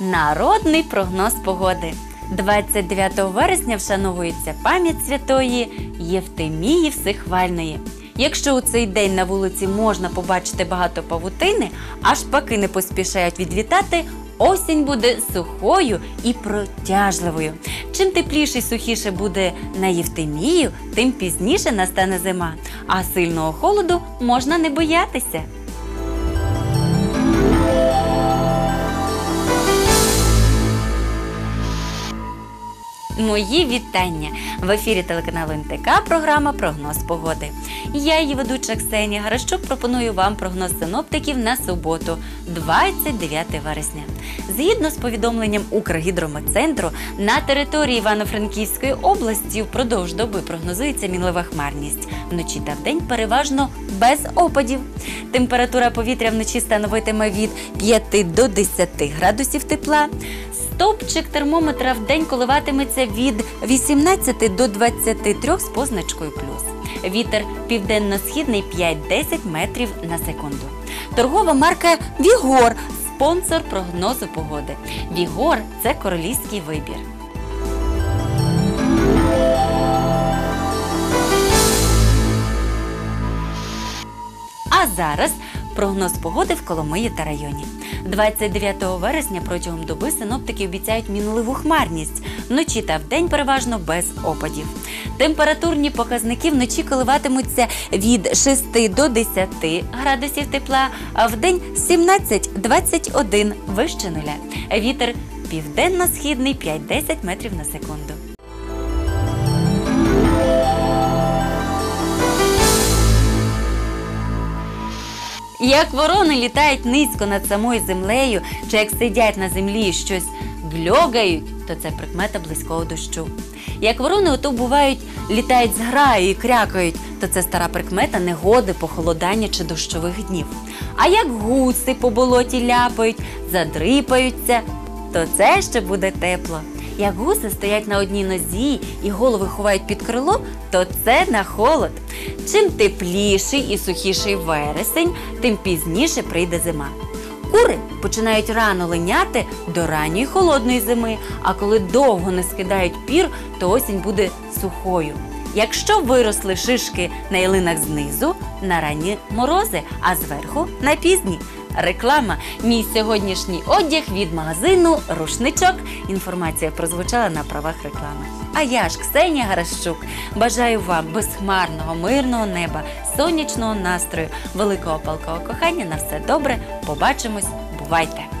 Народний прогноз погоди. 29 вересня вшановується пам'ять святої Євтимії Всехвальної. Якщо у цей день на вулиці можна побачити багато павутини, а шпаки не поспішають відвітати, осінь буде сухою і протяжливою. Чим тепліше й сухіше буде на Євтимію, тим пізніше настане зима, а сильного холоду можна не боятися. Мої вітання в ефірі телеканалу НТК. Програма Прогноз погоди. Я її ведуча Ксенія Гаращук пропоную вам прогноз синоптиків на суботу, 29 вересня. Згідно з повідомленням Укргідрометцентру, на території Івано-Франківської області впродовж доби прогнозується мінлива хмарність. Вночі та вдень переважно без опадів. Температура повітря вночі становитиме від 5 до 10 градусів тепла. Стопчик термометра в день коливатиметься від 18 до 23 з позначкою плюс. Вітер південно-східний 5-10 метрів на секунду. Торгова марка Вігор спонсор прогнозу погоди. Вігор це королівський вибір. А зараз прогноз погоди в Коломиї та районі. 29 вересня протягом доби синоптики обіцяють мінливу хмарність. Вночі та вдень переважно без опадів. Температурні показники вночі коливатимуться від 6 до 10 градусів тепла, а вдень 17-21 вище нуля. Вітер південно-східний 5-10 метрів на секунду. Як ворони літають низько над самою землею, чи як сидять на землі і щось гльогають, то це прикмета близького дощу. Як ворони ото бувають, літають з граю і крякають, то це стара прикмета негоди, похолодання чи дощових днів. А як гуси по болоті ляпають, задрипаються, то це ще буде тепло. Як гуси стоять на одній нозі і голови ховають під крило, то це на холод. Чим тепліший і сухіший вересень, тим пізніше прийде зима. Кури починають рано линяти до ранньої холодної зими, а коли довго не скидають пір, то осінь буде сухою. Якщо виросли шишки на ялинах знизу, на ранні морози, а зверху на пізні. Реклама. Мій сьогоднішній одяг від магазину Рушничок. Інформація прозвучала на правах реклами. А я ж Ксенія Гаращук. Бажаю вам безхмарного, мирного неба, сонячного настрою, великого палкого кохання. На все добре. Побачимось. Бувайте!